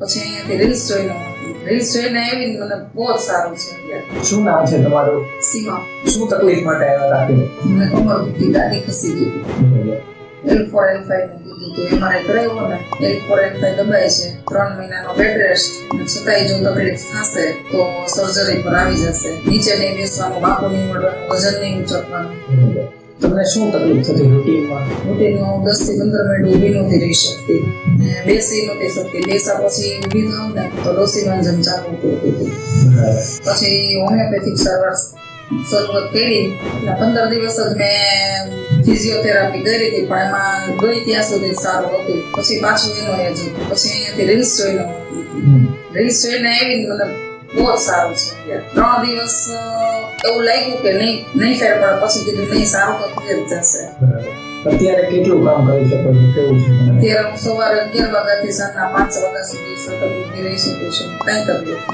પછી અહીંયાથી રીલ્સ જોઈને રીલ્સ જોઈને આવીને મને બહુ જ સારું છે શું નામ છે તમારું? સીમા. શું તકલીફ માટે આવ્યા રાખીને મને કમર દુખતી દાદી ખસી ગઈ. એલ ફોર એલ ફાઈવનું કીધું તો. એમઆરઆઈ કરાવ્યો ને એલ ફોર એલ ફાઈવ દબાય છે. ત્રણ મહિનાનો બેડ રેસ્ટ છતાંય જો તકલીફ થશે તો સર્જરી પર આવી જશે. નીચે નહીં બેસવાનું બાપુ નહીં મળવાનું વજન નહીં ઉચકવાનું. તમને શું તકલીફ થતી રૂટીનમાં? રૂટીનમાં દસથી પંદર મિનિટ ઊભી નહોતી રહી શકતી. બેસી નહોતી શકતી. બેસા પછી ઊભી થાવ ને તો ડોસીમાં જેમ ચાલુ કરતી હતી પછી હોમિયોપેથિક સારવાર શરૂઆત કરી. એટલે પંદર દિવસ જ મેં ફિઝિયોથેરાપી કરી હતી પણ એમાં ગઈ ત્યાં સુધી સારું હતું. પછી પાછું એનો એ જ પછી અહીંયાથી રીલ્સ જોઈને રીલ્સ જોઈને આવીને મને બહુ જ સારું છે ત્રણ દિવસ એવું લાગ્યું કે નહીં નહીં ફેર પડે પછી કીધું નહીં સારું તો થઈ જ જશે. અત્યારે કેટલું કામ કરી શકો છો? કેવું છે અત્યારે હું સવારે અગિયાર વાગ્યાથી સાંજના પાંચ વાગ્યા સુધી સતત ઊભી રહી શકું છું. કઈ તકલીફ